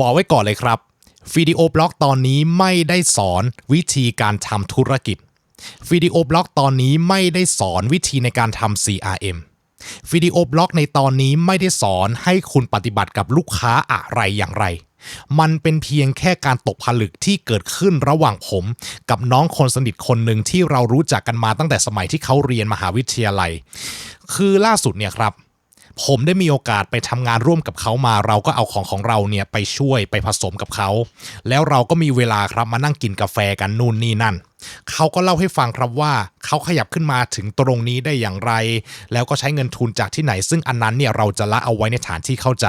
บอกไว้ก่อนเลยครับวิดีโอบล็อกตอนนี้ไม่ได้สอนวิธีการทำธุรกิจวิดีโอบล็อกตอนนี้ไม่ได้สอนวิธีในการทำ CRM วิดีโอบล็อกในตอนนี้ไม่ได้สอนให้คุณปฏิบัติกับลูกค้าอะไรอย่างไร มันเป็นเพียงแค่การตกผลึกที่เกิดขึ้นระหว่างผม กับน้องคนสนิทคนหนึ่งที่เรารู้จักกันมาตั้งแต่สมัยที่เขาเรียนมหาวิทยาลัย คือล่าสุดเนี่ยครับ ผมได้มีโอกาสไปทำงานร่วมกับเขามา เราก็เอาของของเราเนี่ยไปช่วยไปผสมกับเขา แล้วเราก็มีเวลาครับมานั่งกินกาแฟกันนู่นนี่นั่น เขาก็เล่าให้ฟังครับว่าเขาขยับขึ้นมาถึงตรงนี้ได้อย่างไร แล้วก็ใช้เงินทุนจากที่ไหน ซึ่งอันนั้นเนี่ยเราจะละเอาไว้ในฐานที่เข้าใจ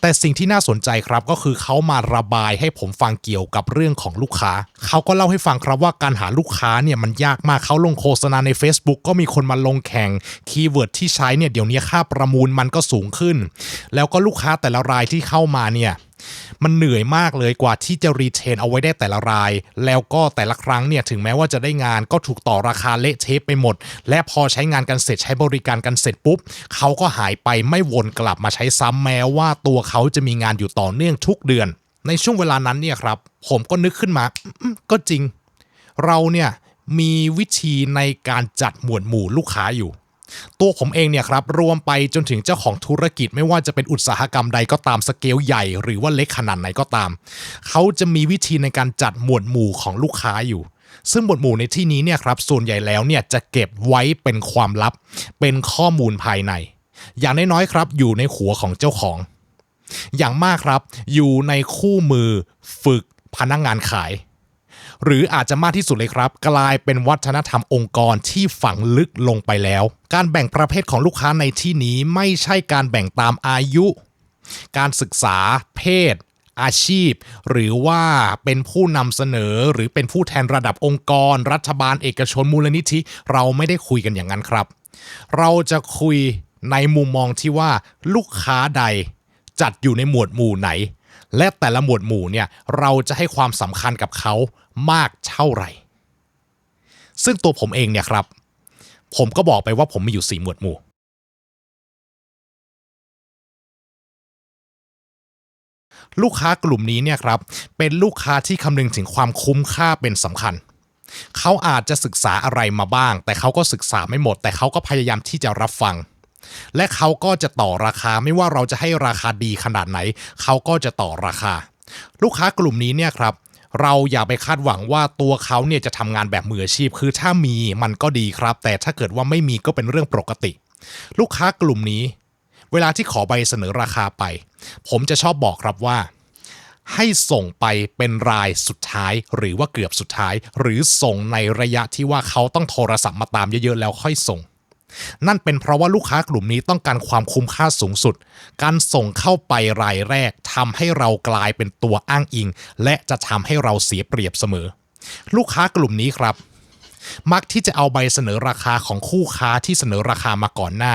แต่สิ่งที่น่าสนใจครับก็คือเขามาระบายให้ผมฟังเกี่ยวกับเรื่องของลูกค้า เขาก็เล่าให้ฟังครับว่าการหาลูกค้าเนี่ยมันยากมากเขาลงโฆษณาใน Facebook ก็มีคนมาลงแข่งคีย์เวิร์ดที่ใช้เนี่ยเดี๋ยวนี้ค่าประมูลมันก็สูงขึ้น แล้วก็ลูกค้าแต่ละรายที่เข้ามาเนี่ย มันเหนื่อยมากเลยกว่าที่จะรีเทนเอาไว้ได้แต่ละราย แล้วก็แต่ละครั้งเนี่ยถึงแม้ว่าจะได้งานก็ถูกต่อราคาเละเทะไปหมด และพอใช้งานกันเสร็จใช้บริการกันเสร็จปุ๊บเขาก็หายไปไม่วนกลับมาใช้ซ้ำแม้ว่าตัวเขาจะมีงานอยู่ต่อเนื่องทุกเดือน ในช่วงเวลานั้นเนี่ยครับ ผมก็นึกขึ้นมาก็จริง เราเนี่ยมีวิธีในการจัดหมวดหมู่ลูกค้าอยู่ ตัวผมเองเนี่ยครับรวมไปจนถึงเจ้าของธุรกิจไม่ว่าจะเป็นอุตสาหกรรมใดก็ตามสเกลใหญ่ หรือว่าเล็กขนาดไหนก็ตาม เขาจะมีวิธีในการจัดหมวดหมู่ของลูกค้าอยู่ซึ่งหมวดหมู่ในที่นี้เนี่ยครับส่วนใหญ่แล้วเนี่ยจะเก็บไว้เป็นความลับ เป็นข้อมูลภายใน อย่างน้อยๆครับอยู่ในหัวของเจ้าของ อย่างมากครับ อยู่ในคู่มือฝึกพนักงงานขาย หรืออาจจะมากที่สุดเลยครับ กลายเป็นวัฒนธรรมองค์กรที่ฝังลึกลงไปแล้ว การแบ่งประเภทของลูกค้าในที่นี้ไม่ใช่การแบ่งตามอายุ การศึกษา เพศ อาชีพ หรือว่าเป็นผู้นำเสนอหรือเป็นผู้แทนระดับองค์กร รัฐบาลเอกชนมูลนิธิ เราไม่ได้คุยกันอย่างนั้นครับ เราจะคุยในมุมมองที่ว่าลูกค้าใดจัดอยู่ในหมวดหมู่ไหน และแต่ละหมวดหมู่เนี่ยเราจะให้ความสำคัญกับเขามากเท่าไหร่ ซึ่งตัวผมเองเนี่ยครับ ผมก็บอกไปว่าผมมีอยู่สี่หมวดหมู่ลูกค้ากลุ่มนี้เนี่ยครับเป็นลูกค้าที่คำนึงถึงความคุ้มค่าเป็นสำคัญ เขาอาจจะศึกษาอะไรมาบ้าง แต่เขาก็ศึกษาไม่หมด แต่เขาก็พยายามที่จะรับฟัง และเขาก็จะต่อราคาไม่ว่าเราจะให้ราคาดีขนาดไหน เขาก็จะต่อราคา ลูกค้ากลุ่มนี้เนี่ยครับเราอย่าไปคาดหวังว่าตัวเขาเนี่ยจะทำงานแบบมืออาชีพ คือถ้ามีมันก็ดีครับ แต่ถ้าเกิดว่าไม่มีก็เป็นเรื่องปกติ ลูกค้ากลุ่มนี้ เวลาที่ขอใบเสนอราคาไป ผมจะชอบบอกครับว่า ให้ส่งไปเป็นรายสุดท้าย หรือว่าเกือบสุดท้าย หรือส่งในระยะที่ว่าเขาต้องโทรศัพท์มาตามเยอะๆแล้วค่อยส่ง นั่นเป็นเพราะว่าลูกค้ากลุ่มนี้ต้องการความคุ้มค่าสูงสุด การส่งเข้าไปรายแรกทำให้เรากลายเป็นตัวอ้างอิง และจะทำให้เราเสียเปรียบเสมอ ลูกค้ากลุ่มนี้ครับ มักที่จะเอาใบเสนอราคาของคู่ค้าที่เสนอราคามาก่อนหน้า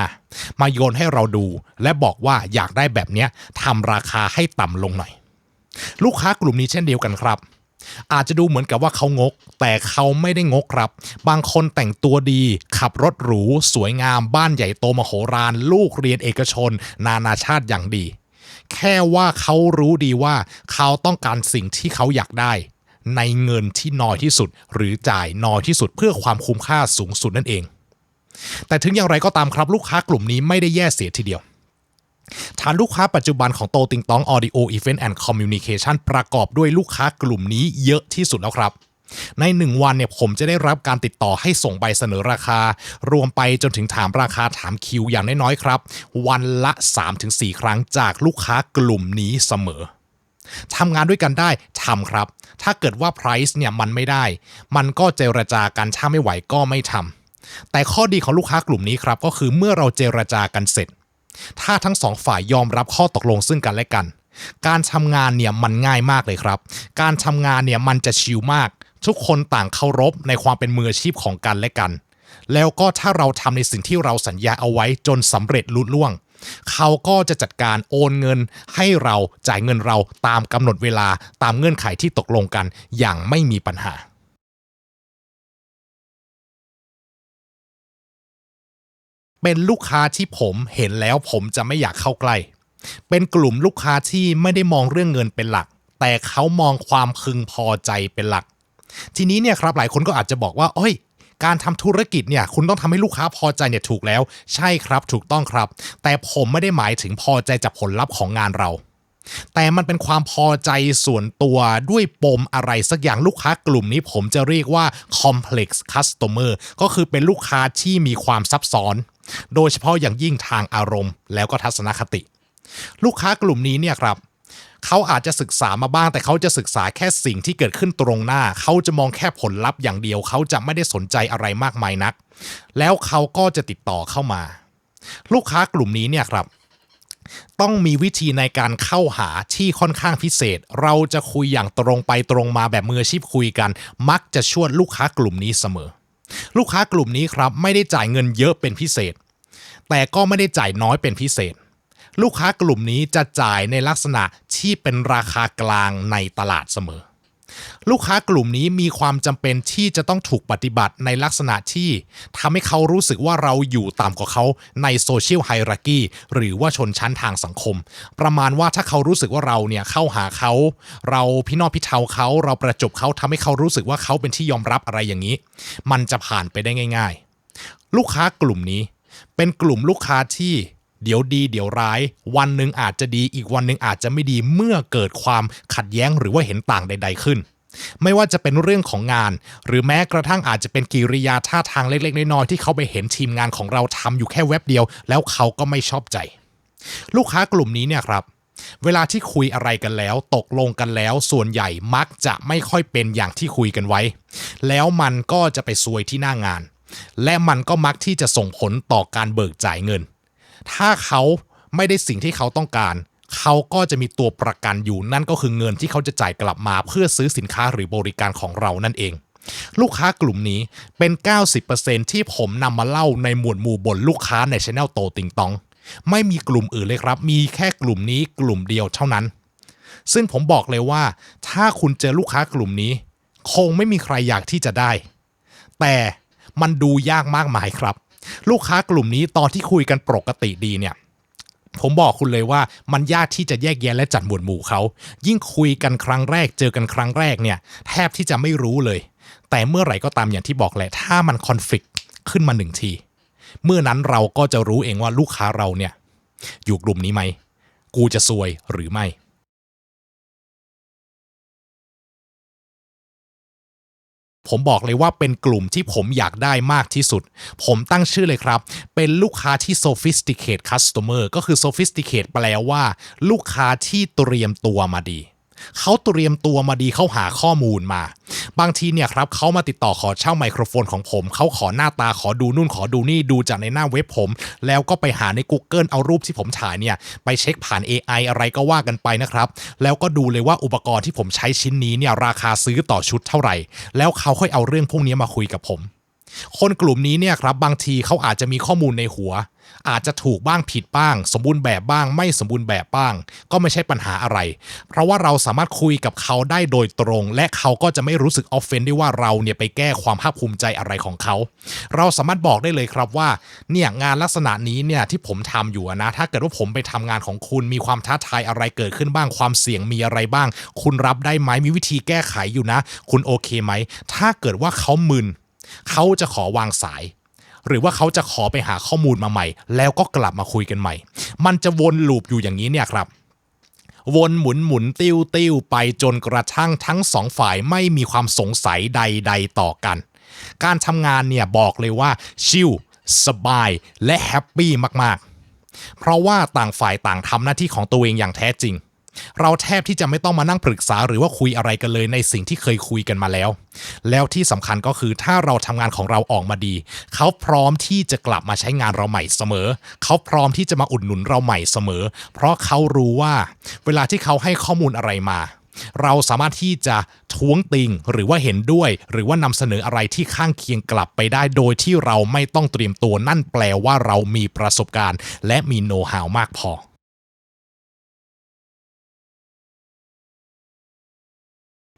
มาโยนให้เราดู และบอกว่าอยากได้แบบเนี้ยทำราคาให้ต่ำลงหน่อย ลูกค้ากลุ่มนี้เช่นเดียวกันครับ อาจจะดูเหมือนกับว่าเขางก แต่เขาไม่ได้งกครับ บางคนแต่งตัวดี ขับรถหรู สวยงาม บ้านใหญ่โตมโหฬาร ลูกเรียนเอกชน นานาชาติอย่างดี แค่ว่าเขารู้ดีว่าเขาต้องการสิ่งที่เขาอยากได้ ในเงินที่น้อยที่สุด หรือจ่ายน้อยที่สุดเพื่อความคุ้มค่าสูงสุดนั่นเอง แต่ถึงอย่างไรก็ตามครับลูกค้ากลุ่มนี้ไม่ได้แย่เสียทีเดียว ฐานลูกค้าปัจจุบันของโตติงตอง Audio Event and Communication ประกอบด้วยลูกค้ากลุ่มนี้เยอะที่สุดแล้วครับ ใน 1 วันเนี่ยผมจะได้รับการติดต่อให้ส่งใบเสนอราคา รวมไปจนถึงถามราคาถามคิวอย่างน้อยๆครับ วันละ 3-4 ครั้งจากลูกค้ากลุ่มนี้เสมอทำงานด้วยกันได้ทำครับ ถ้าเกิดว่า price เนี่ยมันไม่ได้ มันก็เจรจากันถ้าไม่ไหวก็ไม่ทำแต่ข้อดีของลูกค้ากลุ่มนี้ครับ ก็คือเมื่อเราเจรจากันเสร็จ ถ้าทั้งสองฝ่ายยอมรับข้อตกลงซึ่งกันและกัน การทำงานเนี่ยมันง่ายมากเลยครับ การทำงานเนี่ยมันจะชิลมาก ทุกคนต่างเคารพในความเป็นมืออาชีพของกันและกัน แล้วก็ถ้าเราทำในสิ่งที่เราสัญญาเอาไว้จนสำเร็จลุล่วง เขาก็จะจัดการโอนเงินให้เราจ่ายเงินเราตามกำหนดเวลาตามเงื่อนไขที่ตกลงกันอย่างไม่มีปัญหา เป็นลูกค้าที่ผมเห็นแล้วผมจะไม่อยากเข้าใกล้ เป็นกลุ่มลูกค้าที่ไม่ได้มองเรื่องเงินเป็นหลัก แต่เขามองความพึงพอใจเป็นหลัก ทีนี้เนี่ยครับหลายคนก็อาจจะบอกว่าเอ้ยการทำธุรกิจเนี่ยคุณต้องทำให้ลูกค้าพอใจเนี่ยถูกแล้ว ใช่ครับถูกต้องครับ แต่ผมไม่ได้หมายถึงพอใจจากผลลัพธ์ของงานเรา แต่มันเป็นความพอใจส่วนตัวด้วยปมอะไรสักอย่างลูกค้ากลุ่มนี้ผมจะเรียกว่า complex customer ก็คือเป็นลูกค้าที่มีความซับซ้อน โดยเฉพาะอย่างยิ่งทางอารมณ์ แล้วก็ทัศนคติ ลูกค้ากลุ่มนี้เนี่ยครับเขาอาจจะศึกษามาบ้างแต่เขาจะศึกษาแค่สิ่งที่เกิดขึ้นตรงหน้า เขาจะมองแค่ผลลัพธ์อย่างเดียว เขาจะไม่ได้สนใจอะไรมากมายนัก แล้วเขาก็จะติดต่อเข้ามา ลูกค้ากลุ่มนี้เนี่ยครับ ต้องมีวิธีในการเข้าหาที่ค่อนข้างพิเศษ เราจะคุยอย่างตรงไปตรงมาแบบมืออาชีพคุยกัน มักจะชวนลูกค้ากลุ่มนี้เสมอ ลูกค้ากลุ่มนี้ครับไม่ได้จ่ายเงินเยอะเป็นพิเศษ แต่ก็ไม่ได้จ่ายน้อยเป็นพิเศษ ลูกค้ากลุ่มนี้จะจ่ายในลักษณะที่เป็นราคากลางในตลาดเสมอ ลูกค้ากลุ่มนี้มีความจำเป็นที่จะต้องถูกปฏิบัติในลักษณะที่ทำให้เขารู้สึกว่าเราอยู่ต่ำกว่าเขาในโซเชียลไฮรักีหรือว่าชนชั้นทางสังคม ประมาณว่าถ้าเขารู้สึกว่าเราเนี่ยเข้าหาเขา เราพี่นอพี่เทาเขาเราประจบเขาทำให้เขารู้สึกว่าเขาเป็นที่ยอมรับอะไรอย่างนี้ มันจะผ่านไปได้ง่าย ๆ ลูกค้ากลุ่มนี้เป็นกลุ่มลูกค้าที่ เดี๋ยวดีเดี๋ยวร้าย วันหนึ่งอาจจะดีอีกวันหนึ่งอาจจะไม่ดีเมื่อเกิดความขัดแย้งหรือว่าเห็นต่างใด ๆ ขึ้น ไม่ว่าจะเป็นเรื่องของงาน หรือแม้กระทั่งอาจจะเป็นกิริยาท่าทางเล็ก ๆ น้อยๆที่เขาไปเห็นทีมงานของเราทำอยู่แค่เว็บเดียว แล้วเขาก็ไม่ชอบใจ ลูกค้ากลุ่มนี้เนี่ยครับเวลาที่คุยอะไรกันแล้ว ตกลงกันแล้ว ส่วนใหญ่มักจะไม่ค่อยเป็นอย่างที่คุยกันไว้ แล้วมันก็จะไปซวยที่หน้างาน และมันก็มักที่จะส่งผลต่อการเบิกจ่ายเงิน ถ้าเขาไม่ได้สิ่งที่เขาต้องการ เขาก็จะมีตัวประกันอยู่นั่นก็คือเงินที่เขาจะจ่ายกลับมาเพื่อซื้อสินค้าหรือบริการของเรานั่นเอง ลูกค้ากลุ่มนี้เป็น 90%ที่ผมนำมาเล่าในหมวดหมู่บนลูกค้าในช anel โตติงตอง ไม่มีกลุ่มอื่นเลยครับ มีแค่กลุ่มนี้กลุ่มเดียวเท่านั้น ซึ่งผมบอกเลยว่า ถ้าคุณเจอลูกค้ากลุ่มนี้ คงไม่มีใครอยากที่จะได้ แต่มันดูยากมากมายครับ ลูกค้ากลุ่มนี้ตอนที่คุยกันปกติดีเนี่ยผมบอกคุณเลยว่ามันยากที่จะแยกแยะและจัดหมวดหมู่เขา ยิ่งคุยกันครั้งแรกเจอกันครั้งแรกเนี่ย แทบที่จะไม่รู้เลย แต่เมื่อไหร่ก็ตามอย่างที่บอกแหละ ถ้ามันคอนฟ lict ขึ้นมาหนึ่งที เมื่อนั้นเราก็จะรู้เองว่าลูกค้าเราเนี่ย อยู่กลุ่มนี้ไหม กูจะซวยหรือไม่ ผมบอกเลยว่าเป็นกลุ่มที่ผมอยากได้มากที่สุด ผมตั้งชื่อเลยครับ เป็นลูกค้าที่ sophisticated customer ก็คือ sophisticated แปลว่า ลูกค้าที่เตรียมตัวมาดี เขาเตรียมตัวมาดีเขาหาข้อมูลมา บางทีเนี่ยครับเขามาติดต่อขอเช่าไมโครโฟนของผม เขาขอหน้าตาขอดูนู่นขอดูนี่ดูจากในหน้าเว็บผม แล้วก็ไปหาใน Google เอารูปที่ผมถ่ายเนี่ยไปเช็คผ่าน AI อะไรก็ว่ากันไปนะครับ แล้วก็ดูเลยว่าอุปกรณ์ที่ผมใช้ชิ้นนี้เนี่ยราคาซื้อต่อชุดเท่าไหร่ แล้วเขาค่อยเอาเรื่องพวกนี้มาคุยกับผม คนกลุ่มนี้เนี่ยครับบางทีเขาอาจจะมีข้อมูลในหัว อาจจะถูกบ้างผิดบ้าง สมบูรณ์แบบบ้าง ไม่สมบูรณ์แบบบ้าง ก็ไม่ใช่ปัญหาอะไร เพราะว่าเราสามารถคุยกับเขาได้โดยตรง และเขาก็จะไม่รู้สึกออฟเฟนได้ว่าเราเนี่ยไปแก้ความภาคภูมิใจอะไรของเขา เราสามารถบอกได้เลยครับว่าเนี่ยงานลักษณะนี้เนี่ยที่ผมทำอยู่นะถ้าเกิดว่าผมไปทำงานของคุณมีความท้าทายอะไรเกิดขึ้นบ้างความเสี่ยงมีอะไรบ้าง คุณรับได้ไหมมีวิธีแก้ไขอยู่นะ คุณโอเคไหมถ้าเกิดว่าเขามึน เขาจะขอวางสาย หรือว่าเขาจะขอไปหาข้อมูลมาใหม่ แล้วก็กลับมาคุยกันใหม่ มันจะวนลูปอยู่อย่างนี้เนี่ยครับวนหมุนหมุนติ้วติ้วไปจนกระทั่งทั้งสองฝ่ายไม่มีความสงสัยใด ๆ ต่อกัน การทำงานเนี่ยบอกเลยว่าชิลสบายและแฮปปี้มากๆ เพราะว่าต่างฝ่ายต่างทำหน้าที่ของตัวเองอย่างแท้จริง เราแทบที่จะไม่ต้องมานั่งปรึกษาหรือว่าคุยอะไรกันเลยในสิ่งที่เคยคุยกันมาแล้ว แล้วที่สำคัญก็คือถ้าเราทำงานของเราออกมาดี เขาพร้อมที่จะกลับมาใช้งานเราใหม่เสมอ เขาพร้อมที่จะมาอุดหนุนเราใหม่เสมอ เพราะเขารู้ว่า เวลาที่เขาให้ข้อมูลอะไรมาเราสามารถที่จะท้วงติงหรือว่าเห็นด้วย หรือว่านำเสนออะไรที่ข้างเคียงกลับไปได้โดยที่เราไม่ต้องเตรียมตัวนั่นแปลว่าเรามีประสบการณ์ และมีโน้ตฮาวมากพอ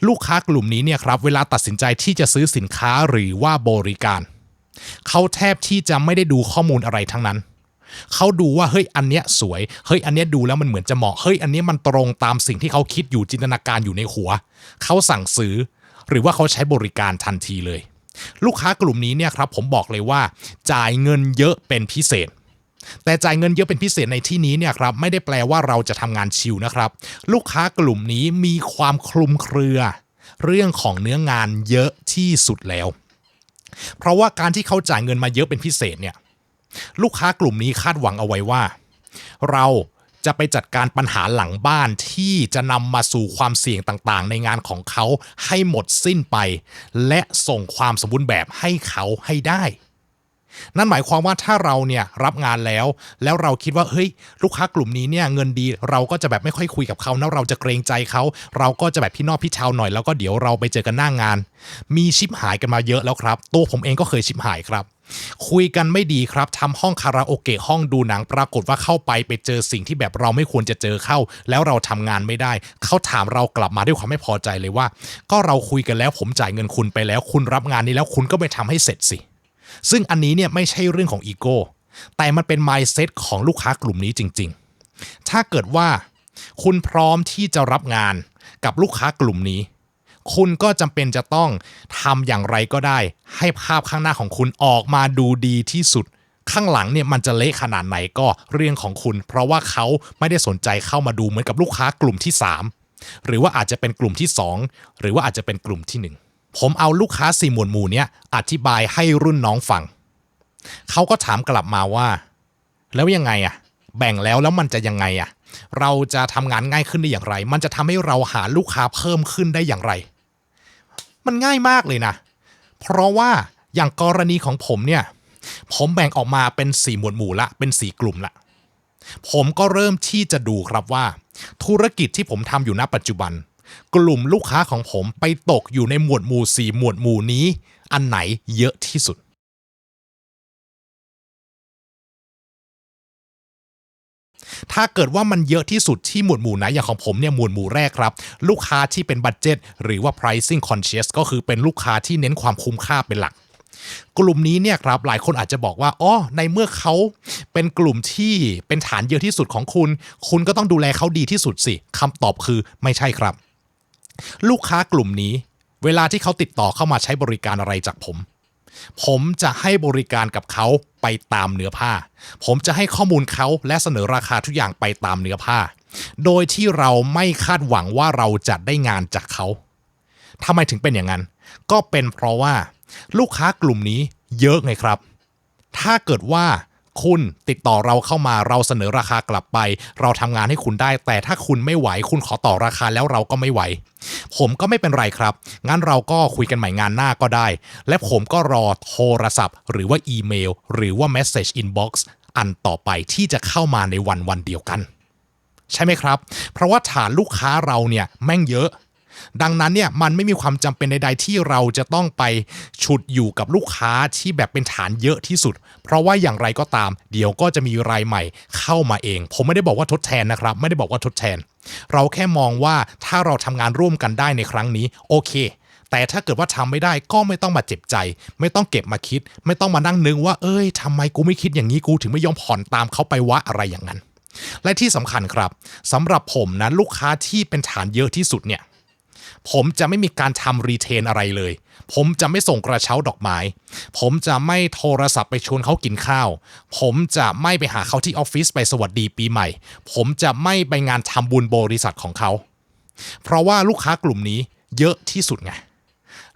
ลูกค้ากลุ่มนี้เนี่ยครับเวลาตัดสินใจที่จะซื้อสินค้าหรือว่าบริการ เขาแทบที่จะไม่ได้ดูข้อมูลอะไรทั้งนั้น เขาดูว่าเฮ้ยอันเนี้ยสวย เฮ้ยอันเนี้ยดูแล้วมันเหมือนจะเหมาะเฮ้ยอันเนี้ยมันตรงตามสิ่งที่เขาคิดอยู่จินตนาการอยู่ในหัว เขาสั่งซื้อ หรือว่าเขาใช้บริการทันทีเลย ลูกค้ากลุ่มนี้เนี่ยครับผมบอกเลยว่า จ่ายเงินเยอะเป็นพิเศษ แต่จ่ายเงินเยอะเป็นพิเศษในที่นี้เนี่ยครับไม่ได้แปลว่าเราจะทำงานชิวนะครับ ลูกค้ากลุ่มนี้มีความคลุมเครือ เรื่องของเนื้องานเยอะที่สุดแล้ว เพราะว่าการที่เขาจ่ายเงินมาเยอะเป็นพิเศษเนี่ยลูกค้ากลุ่มนี้คาดหวังเอาไว้ว่า เราจะไปจัดการปัญหาหลังบ้านที่จะนำมาสู่ความเสี่ยงต่างๆ ในงานของเขาให้หมดสิ้นไป และส่งความสมบูรณ์แบบให้เขาให้ได้ นั่นหมายความว่าถ้าเราเนี่ยรับงานแล้ว แล้วเราคิดว่าเฮ้ยลูกค้ากลุ่มนี้เนี่ยเงินดีเราก็จะแบบไม่ค่อยคุยกับเขานะเราจะเกรงใจเขาเราก็จะแบบพี่นอกพี่ชาวหน่อยแล้วก็เดี๋ยวเราไปเจอกันหน้างงาน มีชิปหายกันมาเยอะแล้วครับ ตัวผมเองก็เคยชิปหายครับคุยกันไม่ดีครับทำห้องคาราโอเกะห้องดูหนังปรากฏว่าเข้าไปไปเจอสิ่งที่แบบเราไม่ควรจะเจอเข้า แล้วเราทำงานไม่ได้ เขาถามเรากลับมาด้วยความไม่พอใจเลยว่า ก็เราคุยกันแล้วผมจ่ายเงินคุณไปแล้ว คุณรับงานนี้แล้วคุณก็ไปทำให้เสร็จสิ ซึ่งอันนี้เนี่ยไม่ใช่เรื่องของอีโก้แต่มันเป็น mindset ของลูกค้ากลุ่มนี้จริง ๆ ถ้าเกิดว่า คุณพร้อมที่จะรับงานกับลูกค้ากลุ่มนี้ คุณก็จำเป็นจะต้องทำอย่างไรก็ได้ ให้ภาพข้างหน้าของคุณออกมาดูดีที่สุด ข้างหลังเนี่ยมันจะเละขนาดไหนก็เรื่องของคุณ เพราะว่าเขาไม่ได้สนใจเข้ามาดูเหมือนกับลูกค้ากลุ่มที่ 3 หรือว่าอาจจะเป็นกลุ่มที่ 2 หรือว่าอาจจะเป็นกลุ่มที่ 1 ผมเอาลูกค้าสี่หมวดหมู่เนี้ยอธิบายให้รุ่นน้องฟัง เขาก็ถามกลับมาว่า แล้วยังไงอะแบ่งแล้วแล้วมันจะยังไงอะเราจะทำงานง่ายขึ้นได้อย่างไร มันจะทำให้เราหาลูกค้าเพิ่มขึ้นได้อย่างไร มันง่ายมากเลยนะ เพราะว่าอย่างกรณีของผมเนี่ย ผมแบ่งออกมาเป็นสี่หมวดหมู่ละ เป็นสี่กลุ่มละ ผมก็เริ่มที่จะดูครับว่า ธุรกิจที่ผมทำอยู่ณปัจจุบัน กลุ่มลูกค้าของผมไปตกอยู่ในหมวดหมู่สี่หมวดหมู่นี้ อันไหนเยอะที่สุด ถ้าเกิดว่ามันเยอะที่สุดที่หมวดหมู่ไหนอย่างของผมเนี่ยหมวดหมู่แรกครับ ลูกค้าที่เป็นบัตเจ็ตหรือว่า pricing conscious ก็คือเป็นลูกค้าที่เน้นความคุ้มค่าเป็นหลักกลุ่มนี้เนี่ยครับหลายคนอาจจะบอกว่าอ๋อในเมื่อเขาเป็นกลุ่มที่เป็นฐานเยอะที่สุดของคุณ คุณก็ต้องดูแลเขาดีที่สุดสิคำตอบคือไม่ใช่ครับ ลูกค้ากลุ่มนี้ เวลาที่เขาติดต่อเข้ามาใช้บริการอะไรจากผม ผมจะให้บริการกับเขาไปตามเนื้อผ้า ผมจะให้ข้อมูลเขาและเสนอราคาทุกอย่างไปตามเนื้อผ้า โดยที่เราไม่คาดหวังว่าเราจะได้งานจากเขาทำไมถึงเป็นอย่างนั้น ก็เป็นเพราะว่า ลูกค้ากลุ่มนี้เยอะไงครับ ถ้าเกิดว่า คุณติดต่อเราเข้ามาเราเสนอราคากลับไป เราทำงานให้คุณได้ แต่ถ้าคุณไม่ไหวคุณขอต่อราคาแล้วเราก็ไม่ไหว ผมก็ไม่เป็นไรครับ งั้นเราก็คุยกันใหม่งานหน้าก็ได้ และผมก็รอโทรศัพท์ หรือว่าอีเมล หรือว่า Message Inbox อันต่อไปที่จะเข้ามาในวันวันเดียวกัน ใช่ไหมครับ เพราะว่าฐานลูกค้าเราเนี่ยแม่งเยอะ ดังนั้นเนี่ยมันไม่มีความจำเป็นใด ๆ ที่เราจะต้องไปฉุดอยู่กับลูกค้าที่แบบเป็นฐานเยอะที่สุด เพราะว่าอย่างไรก็ตาม เดี๋ยวก็จะมีรายใหม่เข้ามาเอง ผมไม่ได้บอกว่าทดแทนนะครับ ไม่ได้บอกว่าทดแทน เราแค่มองว่าถ้าเราทำงานร่วมกันได้ในครั้งนี้ โอเคแต่ถ้าเกิดว่าทำไม่ได้ก็ไม่ต้องมาเจ็บใจ ไม่ต้องเก็บมาคิด ไม่ต้องมานั่งนึกว่าเอ้ยทำไมกูไม่คิดอย่างนี้กูถึงไม่ยอมผ่อนตามเขาไปวะอะไรอย่างนั้น และที่สำคัญครับสำหรับผมนะลูกค้าที่เป็นฐานเยอะที่สุดเนี่ย ผมจะไม่มีการทำรีเทนอะไรเลย ผมจะไม่ส่งกระเช้าดอกไม้ ผมจะไม่โทรศัพท์ไปชวนเขากินข้าว ผมจะไม่ไปหาเขาที่ออฟฟิศไปสวัสดีปีใหม่ ผมจะไม่ไปงานทำบุญบริษัทของเขา เพราะว่าลูกค้ากลุ่มนี้เยอะที่สุดไง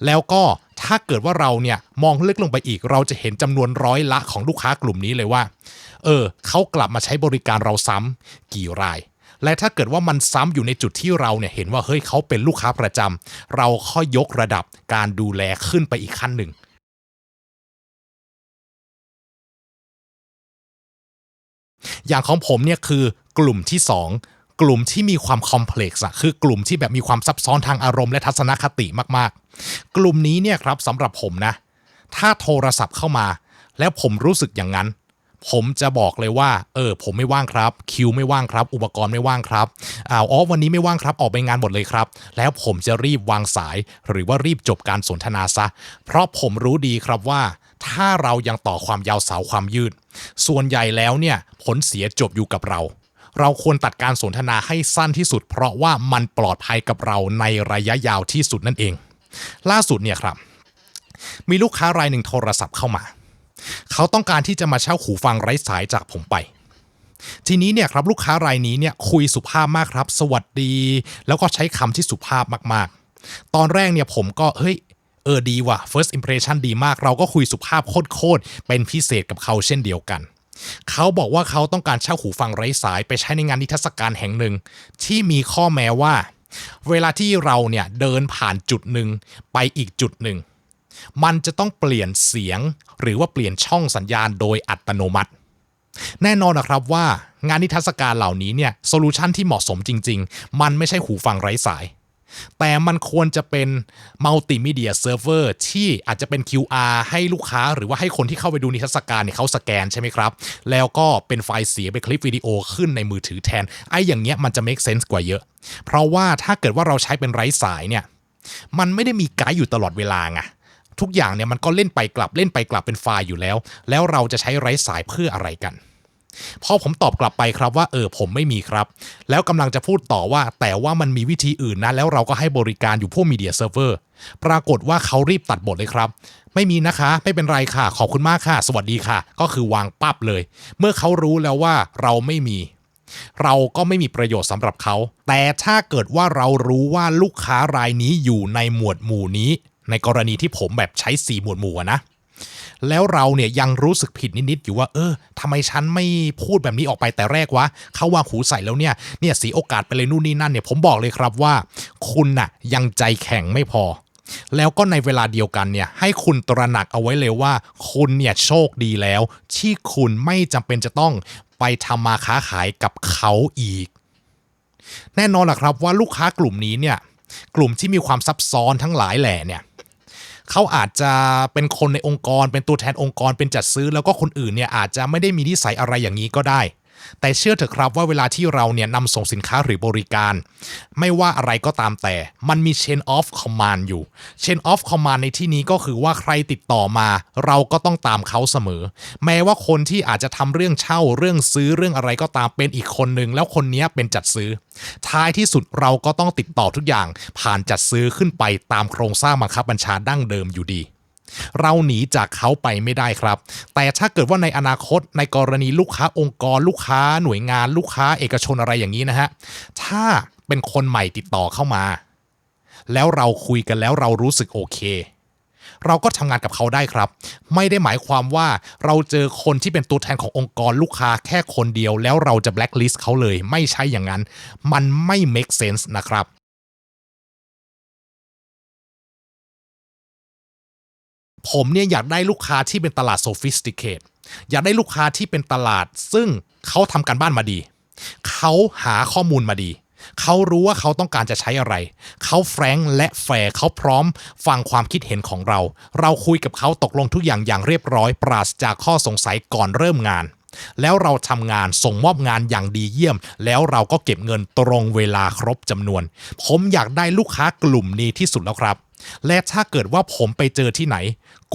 แล้วก็ถ้าเกิดว่าเราเนี่ยมองลึกลงไปอีก เราจะเห็นจำนวนร้อยละของลูกค้ากลุ่มนี้เลยว่า เออเขากลับมาใช้บริการเราซ้ำกี่ราย และถ้าเกิดว่ามันซ้ำอยู่ในจุดที่เราเนี่ยเห็นว่าเฮ้ยเขาเป็นลูกค้าประจำเราค่อยยกระดับการดูแลขึ้นไปอีกขั้นหนึ่งอย่างของผมเนี่ยคือกลุ่มที่ 2 กลุ่มที่มีความคอมเพล็กซ์อะคือกลุ่มที่แบบมีความซับซ้อนทางอารมณ์และทัศนคติมากๆ กลุ่มนี้เนี่ยครับสำหรับผมนะ ถ้าโทรศัพท์เข้ามา แล้วผมรู้สึกอย่างนั้น ผมจะบอกเลยว่า เออ ผมไม่ว่างครับ คิวไม่ว่างครับ อุปกรณ์ไม่ว่างครับอ้าวอ๋อวันนี้ไม่ว่างครับ ออกไปงานหมดเลยครับ แล้วผมจะรีบวางสาย หรือว่ารีบจบการสนทนาซะ เพราะผมรู้ดีครับว่า ถ้าเรายังต่อความยาวสาวความยืด ส่วนใหญ่แล้วเนี่ยผลเสียจบอยู่กับเรา เราควรตัดการสนทนาให้สั้นที่สุด เพราะว่ามันปลอดภัยกับเราในระยะยาวที่สุดนั่นเอง ล่าสุดเนี่ยครับ มีลูกค้ารายหนึ่งโทรศัพท์เข้ามา เขาต้องการที่จะมาเช่าหูฟังไร้สายจากผมไป ทีนี้เนี่ยครับลูกค้ารายนี้เนี่ยคุยสุภาพมากครับ สวัสดี แล้วก็ใช้คำที่สุภาพมากๆ ตอนแรกเนี่ยผมก็เฮ้ยเออดีว่ะ first impression ดีมาก เราก็คุยสุภาพโคตรๆเป็นพิเศษกับเขาเช่นเดียวกัน เขาบอกว่าเขาต้องการเช่าหูฟังไร้สายไปใช้ในงานนิทรรศการแห่งหนึ่ง ที่มีข้อแม้ว่า เวลาที่เราเนี่ยเดินผ่านจุดหนึ่งไปอีกจุดหนึ่ง มันจะต้องเปลี่ยนเสียง หรือว่าเปลี่ยนช่องสัญญาณโดยอัตโนมัติ แน่นอนนะครับว่างานนิทรรศการเหล่านี้เนี่ยโซลูชันที่เหมาะสมจริง ๆ มันไม่ใช่หูฟังไร้สาย แต่มันควรจะเป็นมัลติมีเดียเซิร์ฟเวอร์ที่อาจจะเป็น QR ให้ลูกค้า หรือว่าให้คนที่เข้าไปดูนิทรรศการเนี่ยเขาสแกนใช่ไหมครับ แล้วก็เป็นไฟล์เสียงเป็นคลิปวิดีโอขึ้นในมือถือแทน ไอ้อย่างเงี้ยมันจะ make sense กว่าเยอะ เพราะว่าถ้าเกิดว่าเราใช้เป็นไร้สายเนี่ยมันไม่ได้มีไกด์อยู่ตลอดเวลาไง ทุกอย่างเนี่ยมันก็เล่นไปกลับเล่นไปกลับเป็นไฟล์อยู่แล้ว แล้วเราจะใช้ไร้สายเพื่ออะไรกันพอผมตอบกลับไปครับว่าเออผมไม่มีครับ แล้วกำลังจะพูดต่อว่า แต่ว่ามันมีวิธีอื่นนะ แล้วเราก็ให้บริการอยู่พวกมีเดียเซิร์ฟเวอร์ปรากฏว่าเขารีบตัดบทเลยครับ ไม่มีนะคะ ไม่เป็นไรค่ะ ขอบคุณมากค่ะ สวัสดีค่ะ ก็คือวางปั๊บเลย เมื่อเขารู้แล้วว่าเราไม่มี เราก็ไม่มีประโยชน์สำหรับเขา แต่ถ้าเกิดว่าเรารู้ว่าลูกค้ารายนี้อยู่ในหมวดหมู่นี้ ในกรณีที่ผมแบบใช้4หมวดหมู่นะแล้วเราเนี่ยยังรู้สึกผิดนิด ๆ อยู่ว่า เออทำไมฉันไม่พูดแบบนี้ออกไปแต่แรกวะเขาวางหูใส่แล้วเนี่ย เนี่ยสีโอกาสไปเลยนู่นนี่นั่นเนี่ยผมบอกเลยครับว่า คุณน่ะยังใจแข็งไม่พอ แล้วก็ในเวลาเดียวกันเนี่ย ให้คุณตระหนักเอาไว้เลยว่า คุณเนี่ยโชคดีแล้ว ที่คุณไม่จำเป็นจะต้องไปทำมาค้าขายกับเขาอีก แน่นอนแหละครับว่าลูกค้ากลุ่มนี้เนี่ย กลุ่มที่มีความซับซ้อนทั้งหลายแหล่เนี่ย เขาอาจจะเป็นคนในองค์กร เป็นตัวแทนองค์กร เป็นจัดซื้อ แล้วก็คนอื่นเนี่ยอาจจะไม่ได้มีนิสัยอะไรอย่างนี้ก็ได้ แต่เชื่อเถอะครับว่าเวลาที่เราเนี่ยนำส่งสินค้าหรือบริการ ไม่ว่าอะไรก็ตามแต่มันมี chain of command อยู่ chain of command ในที่นี้ก็คือว่าใครติดต่อมา เราก็ต้องตามเขาเสมอ แม้ว่าคนที่อาจจะทำเรื่องเช่าเรื่องซื้อเรื่องอะไรก็ตามเป็นอีกคนหนึ่งแล้วคนนี้เป็นจัดซื้อ ท้ายที่สุดเราก็ต้องติดต่อทุกอย่าง ผ่านจัดซื้อขึ้นไปตามโครงสร้างบังคับบัญชาดั้งเดิมอยู่ดี เราหนีจากเขาไปไม่ได้ครับ แต่ถ้าเกิดว่าในอนาคตในกรณีลูกค้าองค์กร ลูกค้าหน่วยงานลูกค้าเอกชนอะไรอย่างนี้นะฮะ ถ้าเป็นคนใหม่ติดต่อเข้ามา แล้วเราคุยกันแล้วเรารู้สึกโอเค เราก็ทำงานกับเขาได้ครับ ไม่ได้หมายความว่าเราเจอคนที่เป็นตัวแทนขององค์กรลูกค้าแค่คนเดียว แล้วเราจะ blacklist เขาเลย ไม่ใช่อย่างนั้น มันไม่ make sense นะครับ ผมเนี่ยอยากได้ลูกค้าที่เป็นตลาด sophisticate อยากได้ลูกค้าที่เป็นตลาด ซึ่งเขาทำการบ้านมาดี เขาหาข้อมูลมาดี เขารู้ว่าเขาต้องการจะใช้อะไร เขาแฟรงค์และแฟร์เขาพร้อมฟังความคิดเห็นของเรา เราคุยกับเขาตกลงทุกอย่างอย่างเรียบร้อย ปราศจากข้อสงสัยก่อนเริ่มงาน แล้วเราทำงานส่งมอบงานอย่างดีเยี่ยม แล้วเราก็เก็บเงินตรงเวลาครบจำนวน ผมอยากได้ลูกค้ากลุ่มนี้ที่สุดแล้วครับ และถ้าเกิดว่าผมไปเจอที่ไหน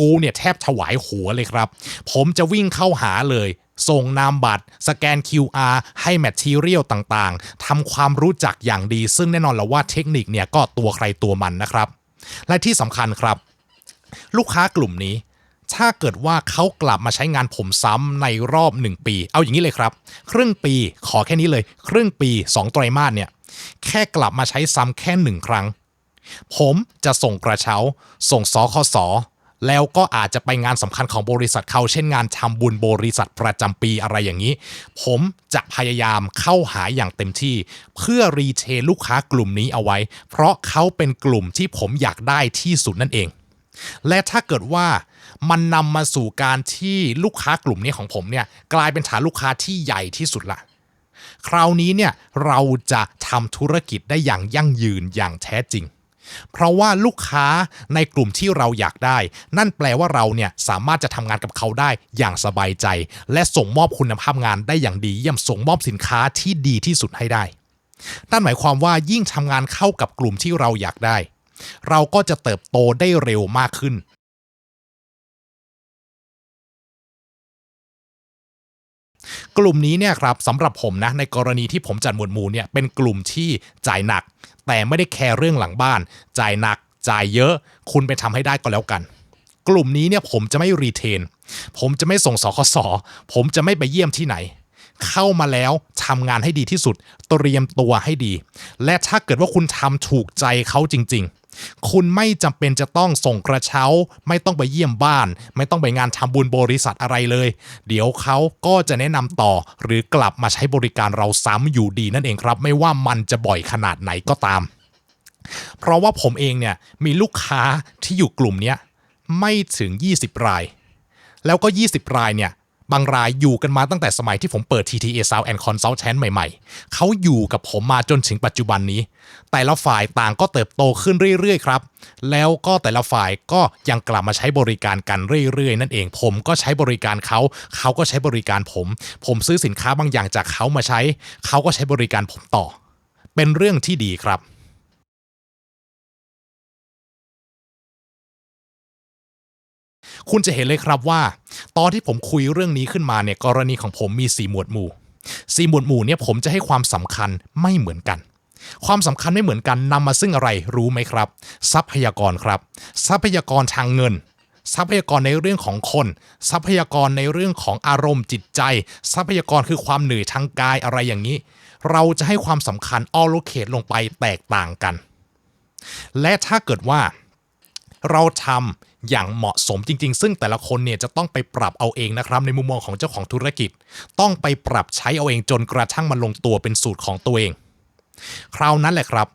กูเนี่ยแทบถวายหัวเลยครับ ผมจะวิ่งเข้าหาเลยส่งนามบัตร สแกน QR ให้แมททีเรียลต่างๆทำความรู้จักอย่างดี ซึ่งแน่นอนแล้วว่าเทคนิคเนี่ยก็ตัวใครตัวมันนะครับ และที่สำคัญครับ ลูกค้ากลุ่มนี้ ถ้าเกิดว่าเขากลับมาใช้งานผมซ้ำในรอบ 1 ปี เอาอย่างนี้เลยครับ ครึ่งปีขอแค่นี้เลย ครึ่งปี 2 ไตรมาสเนี่ย แค่กลับมาใช้ซ้ำแค่หนึ่งครั้ง ผมจะส่งกระเช้า ส่งสคส แล้วก็อาจจะไปงานสำคัญของบริษัทเขาเช่นงานทำบุญบริษัทประจำปีอะไรอย่างนี้ ผมจะพยายามเข้าหาอย่างเต็มที่ เพื่อรีเทนลูกค้ากลุ่มนี้เอาไว้ เพราะเขาเป็นกลุ่มที่ผมอยากได้ที่สุดนั่นเอง และถ้าเกิดว่ามันนำมาสู่การที่ลูกค้ากลุ่มนี้ของผมเนี่ยกลายเป็นฐานลูกค้าที่ใหญ่ที่สุดละคราวนี้เนี่ยเราจะทำธุรกิจได้อย่างยั่งยืนอย่างแท้จริง เพราะว่าลูกค้าในกลุ่มที่เราอยากได้ นั่นแปลว่าเราเนี่ยสามารถจะทำงานกับเขาได้อย่างสบายใจ และส่งมอบคุณภาพงานได้อย่างดีเยี่ยมส่งมอบสินค้าที่ดีที่สุดให้ได้นั่นหมายความว่ายิ่งทำงานเข้ากับกลุ่มที่เราอยากได้ เราก็จะเติบโตได้เร็วมากขึ้นกลุ่มนี้เนี่ยครับสำหรับผมนะในกรณีที่ผมจัดหมวดหมู่เนี่ยเป็นกลุ่มที่จ่ายหนัก แต่ไม่ได้แคร์เรื่องหลังบ้าน จ่ายหนักจ่ายเยอะ คุณไปทำให้ได้ก็แล้วกัน กลุ่มนี้เนี่ยผมจะไม่รีเทน ผมจะไม่ส่งสคสผมจะไม่ไปเยี่ยมที่ไหน เข้ามาแล้วทำงานให้ดีที่สุด เตรียมตัวให้ดี และถ้าเกิดว่าคุณทำถูกใจเขาจริง ๆ คุณไม่จำเป็นจะต้องส่งกระเช้า ไม่ต้องไปเยี่ยมบ้าน ไม่ต้องไปงานทำบุญบริษัทอะไรเลย เดี๋ยวเขาก็จะแนะนำต่อ หรือกลับมาใช้บริการเราซ้ำอยู่ดีนั่นเองครับ ไม่ว่ามันจะบ่อยขนาดไหนก็ตาม เพราะว่าผมเองเนี่ยมีลูกค้าที่อยู่กลุ่มนี้ไม่ถึง 20 ราย แล้วก็ 20 รายเนี่ย บางรายอยู่กันมาตั้งแต่สมัยที่ผมเปิด TTA Sound and Consultant ใหม่ๆ เขาอยู่กับผมมาจนถึงปัจจุบันนี้ แต่ละฝ่ายต่างก็เติบโตขึ้นเรื่อยๆ ครับ แล้วก็แต่ละฝ่ายก็ยังกลับมาใช้บริการกันเรื่อยๆ นั่นเอง ผมก็ใช้บริการเขา เขาก็ใช้บริการผม ผมซื้อสินค้าบางอย่างจากเขามาใช้ เขาก็ใช้บริการผมต่อ เป็นเรื่องที่ดีครับ คุณจะเห็นเลยครับว่า ตอนที่ผมคุยเรื่องนี้ขึ้นมาเนี่ยกรณีของผมมี 4 หมวดหมู่ 4 หมวดหมู่เนี่ยผมจะให้ความสำคัญไม่เหมือนกัน ความสำคัญไม่เหมือนกันนำมาซึ่งอะไรรู้ไหมครับ ทรัพยากรครับ ทรัพยากรทางเงิน ทรัพยากรในเรื่องของคน ทรัพยากรในเรื่องของอารมณ์จิตใจ ทรัพยากรคือความเหนื่อยทางกายอะไรอย่างนี้ เราจะให้ความสำคัญ allocate ลงไปแตกต่างกัน และถ้าเกิดว่าเราทำ อย่างเหมาะสมจริง ๆ ซึ่งแต่ละคนเนี่ยจะต้องไปปรับเอาเองนะครับในมุมมองของเจ้าของธุรกิจ ต้องไปปรับใช้เอาเองจนกระทั่งมันลงตัวเป็นสูตรของตัวเอง คราวนั้นแหละครับ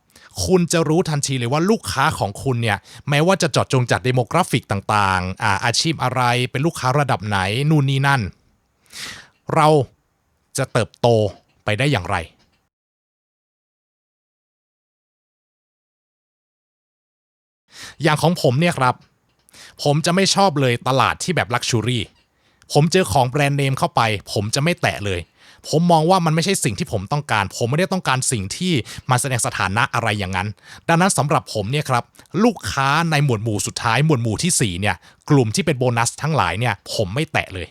คุณจะรู้ทันทีเลยว่าลูกค้าของคุณเนี่ยแม้ว่าจะเจอดจงจากดโมกราฟิกต่างๆอาอาชีพอะไรเป็นลูกค้าระดับไหนนู่นนี่นั่น เราจะเติบโตไปได้อย่างไรอย่างของผมเนี่ยครับ ผมจะไม่ชอบเลยตลาดที่แบบลักชูรี่ผมเจอของแบรนด์เนมเข้าไป ผมจะไม่แตะเลย ผมมองว่ามันไม่ใช่สิ่งที่ผมต้องการ ผมไม่ได้ต้องการสิ่งที่มาแสดงสถานะอะไรอย่างนั้น ดังนั้นสำหรับผมเนี่ยครับลูกค้าในหมวดหมู่สุดท้ายหมวดหมู่ที่4เนี่ยกลุ่มที่เป็นโบนัสทั้งหลายเนี่ยผมไม่แตะเลย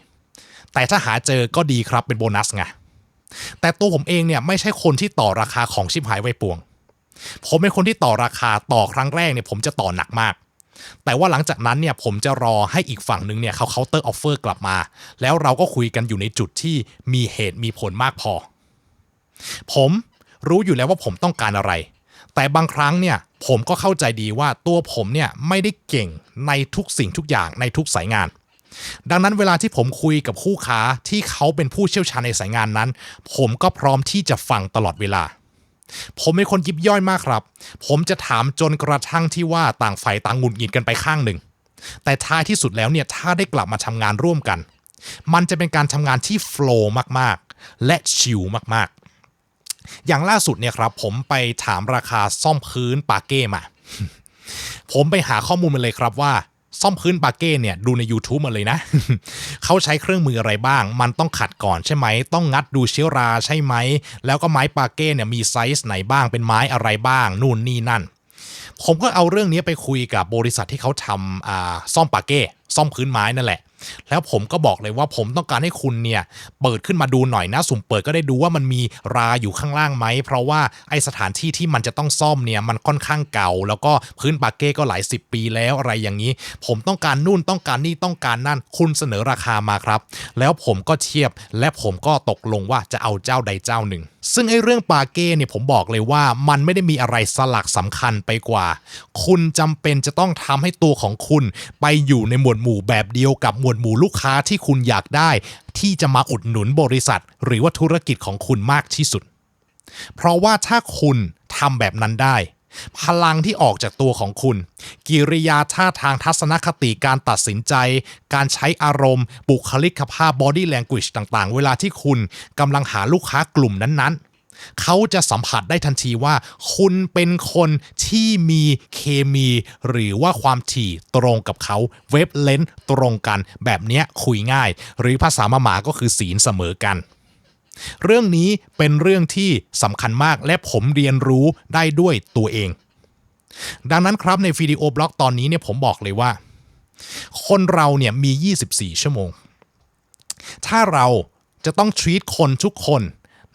แต่ถ้าหาเจอก็ดีครับเป็นโบนัสไงแต่ตัวผมเองเนี่ยไม่ใช่คนที่ต่อราคาของชิบหายไว้ปวง ผมเป็นคนที่ต่อราคาต่อครั้งแรกเนี่ยผมจะต่อหนักมาก แต่ว่าหลังจากนั้นเนี่ยผมจะรอให้อีกฝั่งหนึ่งเนี่ยเขาเคาน์เตอร์ออฟเฟอร์กลับมา แล้วเราก็คุยกันอยู่ในจุดที่มีเหตุมีผลมากพอ ผมรู้อยู่แล้วว่าผมต้องการอะไร แต่บางครั้งเนี่ยผมก็เข้าใจดีว่าตัวผมเนี่ยไม่ได้เก่งในทุกสิ่งทุกอย่างในทุกสายงาน ดังนั้นเวลาที่ผมคุยกับคู่ค้าที่เขาเป็นผู้เชี่ยวชาญในสายงานนั้น ผมก็พร้อมที่จะฟังตลอดเวลา ผมเป็นคนยิบย่อยมากครับ ผมจะถามจนกระทั่งที่ว่าต่างฝ่ายต่างหงุดหงิดกันไปข้างหนึ่ง แต่ท้ายที่สุดแล้วเนี่ยถ้าได้กลับมาทำงานร่วมกัน มันจะเป็นการทำงานที่โฟล์มากๆ และชิลมากๆ อย่างล่าสุดเนี่ยครับ ผมไปถามราคาซ่อมพื้นปาเก้มา ผมไปหาข้อมูลมาเลยครับว่า ซ่อมพื้นปาเก้เนี่ยดูใน YouTube มาเลยนะ เขาใช้เครื่องมืออะไรบ้าง มันต้องขัดก่อนใช่ไหม ต้องงัดดูเชื้อราใช่ไหม แล้วก็ไม้ปาเก้เนี่ยมีไซส์ไหนบ้างเป็นไม้อะไรบ้าง นู่นนี่นั่น ผมก็เอาเรื่องนี้ไปคุยกับบริษัทที่เขาทำอ่าซ่อมปาเก้ซ่อมพื้นไม้นั่นแหละ แล้วผมก็บอกเลยว่าผมต้องการให้คุณเนี่ยเปิดขึ้นมาดูหน่อยนะ สุ่มเปิดก็ได้ดูว่ามันมีราอยู่ข้างล่างไหม เพราะว่าไอสถานที่ที่มันจะต้องซ่อมเนี่ยมันค่อนข้างเก่า แล้วก็พื้นปาเก้ก็หลายสิบปีแล้วอะไรอย่างนี้ ผมต้องการนู่นต้องการนี่ต้องการนั่น คุณเสนอราคามาครับ แล้วผมก็เทียบและผมก็ตกลงว่าจะเอาเจ้าใดเจ้าหนึ่ง ซึ่งไอ้เรื่องปาเก้เนี่ยผมบอกเลยว่ามันไม่ได้มีอะไรสลักสำคัญไปกว่า คุณจำเป็นจะต้องทำให้ตัวของคุณ ไปอยู่ในหมวดหมู่แบบเดียวกับหมวดหมู่ลูกค้าที่คุณอยากได้ ที่จะมาอุดหนุนบริษัท หรือว่าธุรกิจของคุณมากที่สุด เพราะว่าถ้าคุณทำแบบนั้นได้ พลังที่ออกจากตัวของคุณ กิริยาท่าทางทัศนคติการตัดสินใจ การใช้อารมณ์ บุคลิกภาพ body language ต่างๆ เวลาที่คุณกำลังหาลูกค้ากลุ่มนั้นๆ เขาจะสัมผัสได้ทันทีว่า คุณเป็นคนที่มีเคมี หรือว่าความถี่ตรงกับเขาเว็บเลนส์ตรงกัน แบบนี้คุยง่าย หรือภาษามาหมาก็คือศีลเสมอกันเรื่องนี้เป็นเรื่องที่สำคัญมากและผมเรียนรู้ได้ด้วยตัวเอง ดังนั้นครับในวิดีโอบล็อกตอนนี้เนี่ยผมบอกเลยว่า คนเราเนี่ยมี 24 ชั่วโมง ถ้าเราจะต้อง treat คนทุกคน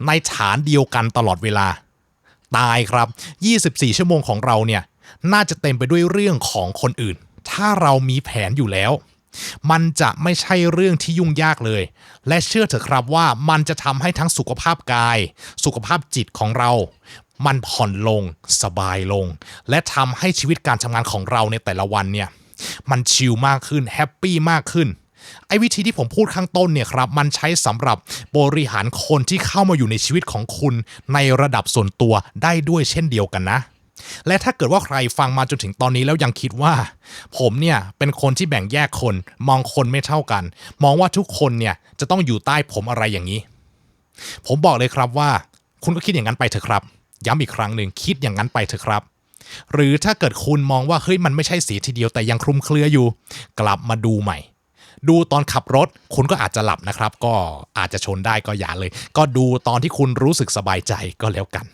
ในฐานเดียวกันตลอดเวลา ตายครับ 24 ชั่วโมงของเราเนี่ยน่าจะเต็มไปด้วยเรื่องของคนอื่น ถ้าเรามีแผนอยู่แล้ว มันจะไม่ใช่เรื่องที่ยุ่งยากเลย และเชื่อเถอะครับว่ามันจะทำให้ทั้งสุขภาพกาย สุขภาพจิตของเรา มันผ่อนลง สบายลง และทำให้ชีวิตการทำงานของเราในแต่ละวันเนี่ย มันชิลมากขึ้น แฮปปี้มากขึ้น ไอ้วิธีที่ผมพูดข้างต้นเนี่ยครับมันใช้สำหรับบริหารคนที่เข้ามาอยู่ในชีวิตของคุณ ในระดับส่วนตัวได้ด้วยเช่นเดียวกันนะ และถ้าเกิดว่าใครฟังมาจนถึงตอนนี้แล้วยังคิดว่า ผมเนี่ยเป็นคนที่แบ่งแยกคน มองคนไม่เท่ากัน มองว่าทุกคนเนี่ยจะต้องอยู่ใต้ผมอะไรอย่างนี้ ผมบอกเลยครับว่า คุณก็คิดอย่างนั้นไปเถอะครับ ย้ำอีกครั้งหนึ่งคิดอย่างนั้นไปเถอะครับหรือถ้าเกิดคุณมองว่าเฮ้ยมันไม่ใช่สีทีเดียวแต่ยังคลุมเครืออยู่ กลับมาดูใหม่ ดูตอนขับรถ คุณก็อาจจะหลับนะครับ ก็อาจจะชนได้ก็อย่าเลย ก็ดูตอนที่คุณรู้สึกสบายใจก็แล้วกัน